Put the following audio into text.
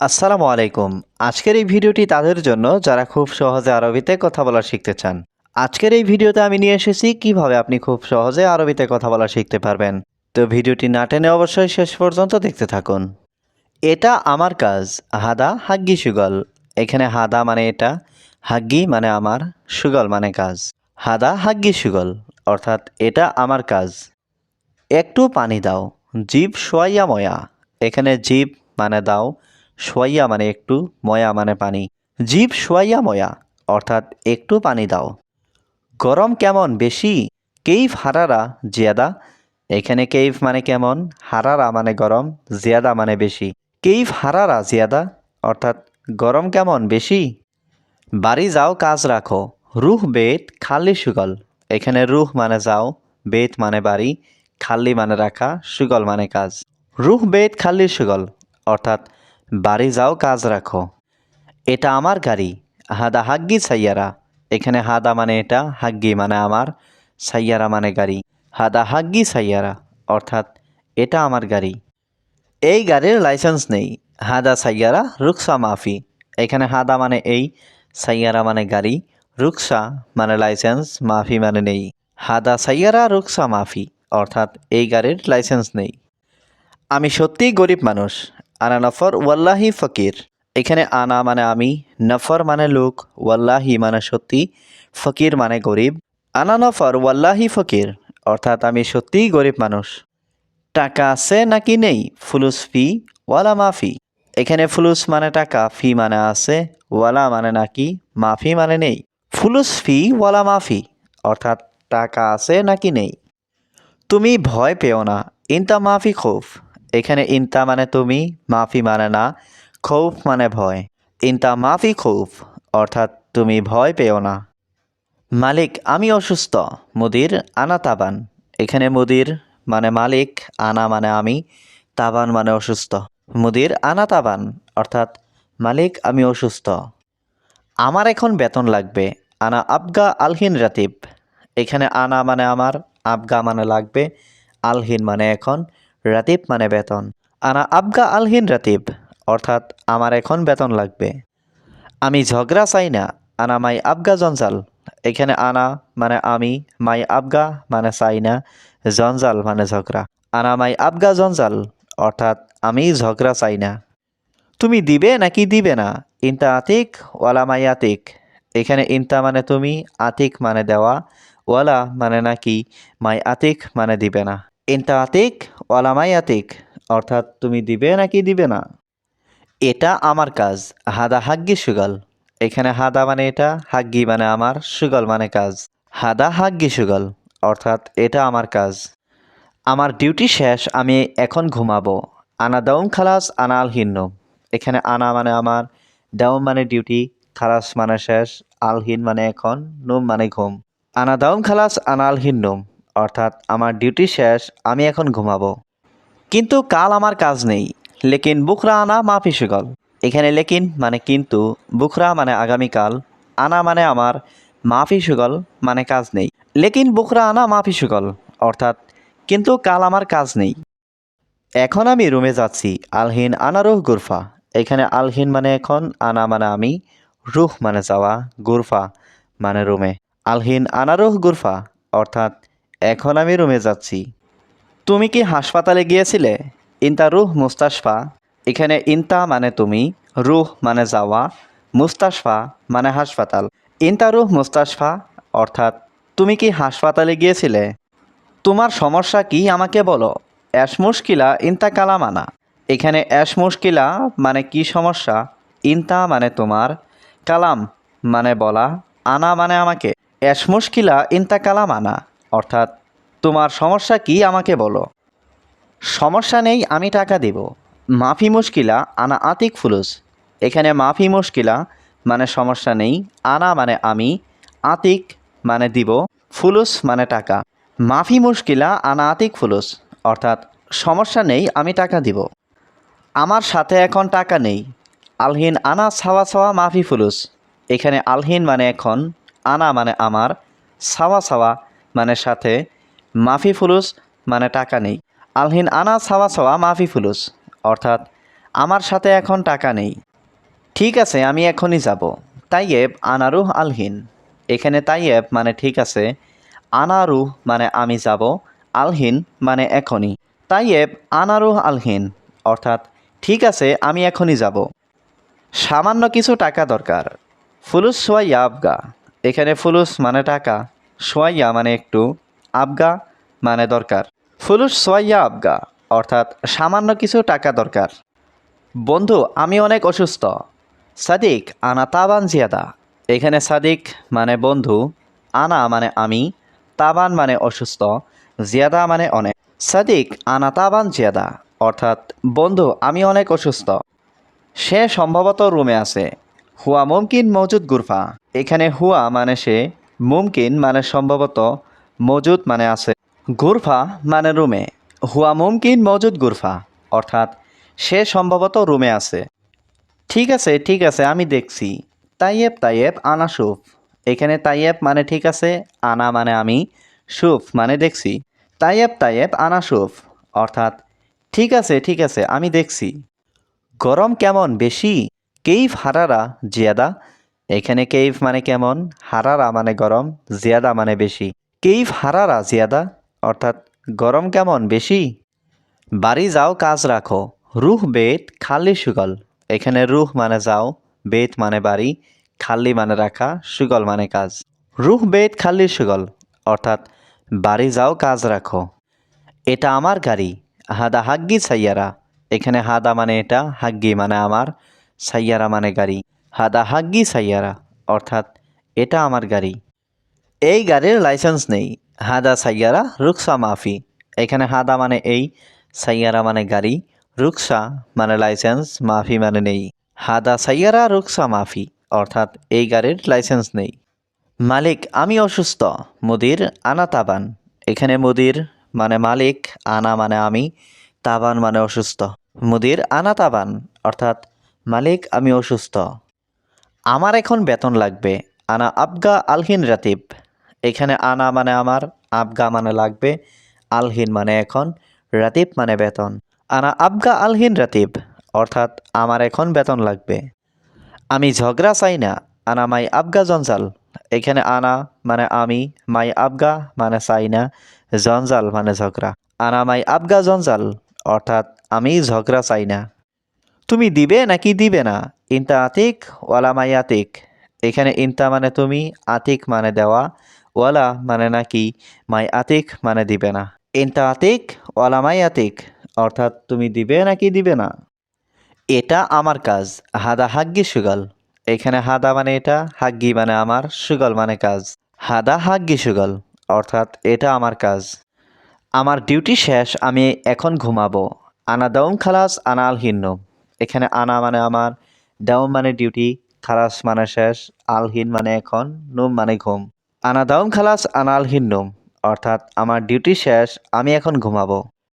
আসসালামু আলাইকুম। আজকের এই ভিডিওটি তাদের জন্য যারা খুব সহজে আরবিতে কথা বলা শিখতে চান। আজকের এই ভিডিওতে আমি নিয়ে এসেছি কীভাবে আপনি খুব সহজে আরবিতে কথা বলা শিখতে পারবেন। তো ভিডিওটি না টেনে অবশ্যই শেষ পর্যন্ত দেখতে থাকুন। এটা আমার কাজ, হাদা হাগ্গি সুগল। এখানে হাদা মানে এটা, হাগ্গি মানে আমার, সুগল মানে কাজ। হাদা হাগ্গি সুগল, অর্থাৎ এটা আমার কাজ। একটু পানি দাও, জীব সোয়াইয়া ময়া। এখানে জীব মানে দাও সোয়াইয়া মানে একটু ময়া মানে পানি। জীব সোয়াইয়া ময়া, অর্থাৎ একটু পানি দাও। গরম কেমন বেশি? কেইফ হারারা জিয়াদা? এখানে কেইফ মানে কেমন? হারারা মানে গরম, জিয়াদা মানে বেশি। কেইফ হারারা জিয়াদা? অর্থাৎ গরম কেমন বেশি? বাড়ি যাও, কাজ রাখো। রুহ বেত খালি সুগল। এখানে রুহ মানে যাও বেত মানে বাড়ি, খালি মানে রাখা, সুগল মানে কাজ। রুহ বেত খালি সুগল, অর্থাৎ বাড়ি যাও, কাজ রাখো। এটা আমার গাড়ি। হাদা হাগ্গি সাইয়ারা। এখানে হাদা মানে এটা, হাগ্গি মানে আমার, সাইয়ারা মানে গাড়ি। হাদা হাগ্গি সাইয়ারা, অর্থাৎ এটা আমার গাড়ি। এই গাড়ির লাইসেন্স নেই। হাদা সাইয়ারা, রুকসা মাফি। এখানে হাদা মানে এই, সাইয়ারা মানে গাড়ি। রুকসা মানে লাইসেন্স, মাফি মানে নেই। হাদা সাইয়ারা, রুকসা মাফি, অর্থাৎ এই গাড়ির লাইসেন্স নেই। আমি সত্যিই গরিব মানুষ। আনা নফর ওয়াল্লাহি ফকির। এখানে আনা মানে আমি, নফর মানে লোক, ওয়াল্লাহি মানে সত্যি, ফকির মানে গরিব। আনা নফর ওয়াল্লাহি ফকির, অর্থাৎ আমি সত্যিই গরিব মানুষ। টাকা আছে নাকি নেই? ফুলুস ফি, ওয়ালা মাফি এখানে ফুলুস মানে টাকা, ফি মানে আছে, ওয়ালা মানে নাকি মাফি মানে নেই। ফুলুস ফি, ওয়ালা মাফি অর্থাৎ টাকা আছে নাকি নেই। তুমি ভয় পেও না, ইনতা মাফি খৌফ। এখানে ইনতা মানে তুমি, মাফি মানে না, খৌফ মানে ভয়। ইনতা মাফি খৌফ, অর্থাৎ তুমি ভয় পেও না। মালিক, আমি অসুস্থ। মুদির, আনা তাবান। এখানে মুদির মানে মালিক, আনা মানে আমি, তাবান মানে অসুস্থ। মুদির, আনা তাবান, অর্থাৎ মালিক, আমি অসুস্থ। আমার এখন বেতন লাগবে। আনা আবগা আলহিন রাতিব। এখানে আনা মানে আমার, আবগা মানে লাগবে, আলহিন মানে এখন রাতিব মানে বেতন। আনা আবগা আলহিন রাতিব, অর্থাৎ আমার এখন বেতন লাগবে। আমি ঝগড়া চাই না, আনা মাই আবগা জঞ্জাল। এখানে আনা মানে আমি, মাই আবগা মানে চাই না, জঞ্জাল মানে ঝগড়া। আনা মাই আবগা জঞ্জাল, অর্থাৎ আমি ঝগড়া চাই না। তুমি দিবে নাকি দিবে না? ইনতা আতিক, ওয়ালা মাই আতিক। এখানে ইনতা মানে তুমি, আতিক মানে দেওয়া, ওয়ালা মানে নাকি, মাই আতিক মানে দিবে না। ইনতা আতিক আতিক অর্থাৎ তুমি দিবে নাকি দিবে না? এটা আমার কাজ, হাদা হাগ্গি সুগল। এখানে হাদা মানে এটা, হাগ্গি মানে আমার, সুগল মানে কাজ। হাদা হাগ্গি সুগল, অর্থাৎ এটা আমার কাজ। আমার ডিউটি শেষ, আমি এখন ঘুমাবো। আনা দাউম খালাস, আনা আল হিন্নম এখানে আনা মানে আমার, দাউম মানে ডিউটি, খালাস মানে শেষ, আল হিন মানে এখন, নুম মানে ঘুম। আনা দাউম খালাস, আনা আল হিন্নম অর্থাৎ আমার ডিউটি শেষ, আমি এখন ঘুমাবো। কিন্তু কাল আমার কাজ নেই। লেকিন বুকরা আনা মাফি সুগল এখানে লেকিন মানে কিন্তু বুকরা মানে আগামীকাল, আনা মানে আমার মাফি সুগল মানে কাজ নেই। লেকিন বুকরা আনা মাফি সুগল অর্থাৎ কিন্তু কাল আমার কাজ নেই। এখন আমি রুমে যাচ্ছি, আলহিন আনা রুহ গুরফা। এখানে আলহিন মানে এখন, আনা মানে আমি, রুহ মানে যাওয়া, গুরফা মানে রুমে। আলহিন আনারুহ গুরফা, অর্থাৎ এখন আমি রুমে যাচ্ছি। তুমি কি হাসপাতালে গিয়েছিলে? ইনতা রুহ মুস্তাশফা। এখানে ইনতা মানে তুমি, রুহ মানে যাওয়া, মুস্তাশফা মানে হাসপাতাল। ইনতা রুহ মুস্তাশফা, অর্থাৎ তুমি কি হাসপাতালে গিয়েছিলে? তোমার সমস্যা কি আমাকে বলো। অ্যাশ মুশকিলা ইনতা কালামানা। এখানে অ্যাশ মুশকিলা মানে কি সমস্যা? ইনতা মানে তোমার, কালাম মানে বলা, আনা মানে আমাকে। অ্যাশ মুশকিলা ইনতা কালাম আনা অর্থাৎ, তোমার সমস্যা কি আমাকে বলো। সমস্যা নেই, আমি টাকা দেব। মাফি মুশকিলা, আনা আতিক ফুলুস। এখানে মাফি মুশকিলা মানে সমস্যা নেই, আনা মানে আমি, আতিক মানে দিব, ফুলুস মানে টাকা। মাফি মুশকিলা, আনা আতিক ফুলুস। অর্থাৎ, সমস্যা নেই, আমি টাকা দিব। আমার সাথে এখন টাকা নেই। আলহিন আনা ছাওয়া ছাওয়া মাফি ফুলুস। এখানে আলহিন মানে এখন, আনা মানে আমার, ছাওয়া ছাওয়া মানে সাথে মাফি ফুলুস মানে টাকা নেই। আলহিন আনা ছাওয়া ছাওয়া মাফি ফুলুস, অর্থাৎ আমার সাথে এখন টাকা নেই। ঠিক আছে, আমি এখনই যাব। তাইয়েব আনারুহ আলহিন। এখানে তাইয়েব মানে ঠিক আছে, আনারুহ মানে আমি যাব, আলহিন মানে এখনই। তাইয়েব আনারুহ আলহিন, অর্থাৎ ঠিক আছে, আমি এখনই যাব। সামান্য কিছু টাকা দরকার। ফুলুস সোয়াইয়া আবগা এখানে ফুলুস মানে টাকা। সোয়াইয়া মানে একটু আবগা মানে দরকার। ফুলুস সোয়াইয়া আবগা, অর্থাৎ সামান্য কিছু টাকা দরকার। বন্ধু, আমি অনেক অসুস্থ। সাদিক, আনা তাবান জিয়াদা। এখানে সাদিক মানে বন্ধু, আনা মানে আমি, তাবান মানে অসুস্থ, জিয়াদা মানে অনেক। সাদিক, আনা তাবান জিয়াদা, অর্থাৎ বন্ধু, আমি অনেক অসুস্থ। সে সম্ভবত রুমে আছে। হুয়া মুমকিন মজুদ গুরফা। এখানে হুয়া মানে সে মুমকিন মানে সম্ভবত মজুদ মানে আছে। গুরফা মানে রুমে। হুয়া মুমকিন মজুদ গুরফা, অর্থাৎ সে সম্ভবত রুমে আছে। ঠিক আছে ঠিক আছে, আমি দেখছি। তাইয়েব তাইয়েব, আনা সুফ। এখানে তাইয়েব মানে ঠিক আছে, আনা মানে আমি সুফ মানে দেখছি। তাইয়েব তাইয়েব, আনা সুফ, অর্থাৎ ঠিক আছে ঠিক আছে, আমি দেখছি। গরম কেমন, বেশি? কেইফ হারারা, জিয়াদা? এখানে কেইফ মানে কেমন? হারারা মানে গরম, জিয়াদা মানে বেশি। কেইফ হারারা, জিয়াদা? অর্থাৎ গরম কেমন, বেশি? বাড়ি যাও, কাজ রাখো। রুহ, বেত, খালি, সুগল। এখানে রুহ মানে যাও, বেত মানে বাড়ি, খালি মানে রাখা, সুগল মানে কাজ। রুহ, বেত, খালি, সুগল। অর্থাৎ বাড়ি যাও, কাজ রাখো। এটা আমার গাড়ি। হাদা হাগ্গি, সাইয়ারা। এখানে হাদা মানে এটা, হাগ্গি মানে আমার, সাইয়ারা মানে গাড়ি। হাদা হাগ্গি সাইয়ারা, অর্থাৎ এটা আমার গাড়ি। এই গাড়ির লাইসেন্স নেই, হাদা সাইয়ারা, রুকসা মাফি। এখানে হাদা মানে এই, সাইয়ারা মানে গাড়ি, রুকসা মানে লাইসেন্স, মাফি মানে নেই। হাদা সাইয়ারা, রুকসা মাফি, অর্থাৎ এই গাড়ির লাইসেন্স নেই। মালিক, আমি অসুস্থ। মুদির আনা তাবান। এখানে মুদির মানে মালিক, আনা মানে আমি, তাবান মানে অসুস্থ। মুদির আনা তাবান, অর্থাৎ মালিক, আমি অসুস্থ। আমার এখন বেতন লাগবে। আনা আবগা আলহিন রাতিব। এখানে আনা মানে আমার, আবগা মানে লাগবে, আলহিন মানে এখন, রাতিব মানে বেতন। আনা আবগা আলহিন রাতিব, অর্থাৎ আমার এখন বেতন লাগবে। আমি ঝগড়া চাই না, আনা মাই আবগা জঞ্জাল। এখানে আনা মানে আমি, মাই আবগা মানে চাই না, জঞ্জাল মানে ঝগড়া। আনা মাই আবগা জঞ্জাল, অর্থাৎ আমি ঝগড়া চাই না। তুমি দিবে নাকি দিবে না? ইনতা আতিক, ওয়ালা মাই আতিক এখানে ইনতা মানে তুমি, আতিক মানে দেওয়া, ওয়ালা মানে নাকি, মাই আতিক মানে দিবে না। ইনতা আতিক, ওয়ালা মাই আতিক, অর্থাৎ তুমি দিবে নাকি দিবে না? এটা আমার কাজ, হাদা হাগ্গি সুগল। এখানে হাদা মানে এটা, হাগ্গি মানে আমার, সুগল মানে কাজ। হাদা হাগ্গি সুগল, অর্থাৎ এটা আমার কাজ। আমার ডিউটি শেষ, আমি এখন ঘুমাবো। আনা দাউম খালাস, আনা আল হিন্নম এখানে আনা মানে আমার দাউম মানে ডিউটি, খালাস মানে শেষ, আলহীন মানে এখন, নুম মানে ঘুম। আনা দাউম খালাস, আনা আলহিন নুম, অর্থাৎ আমার ডিউটি শেষ, আমি এখন ঘুমাবো।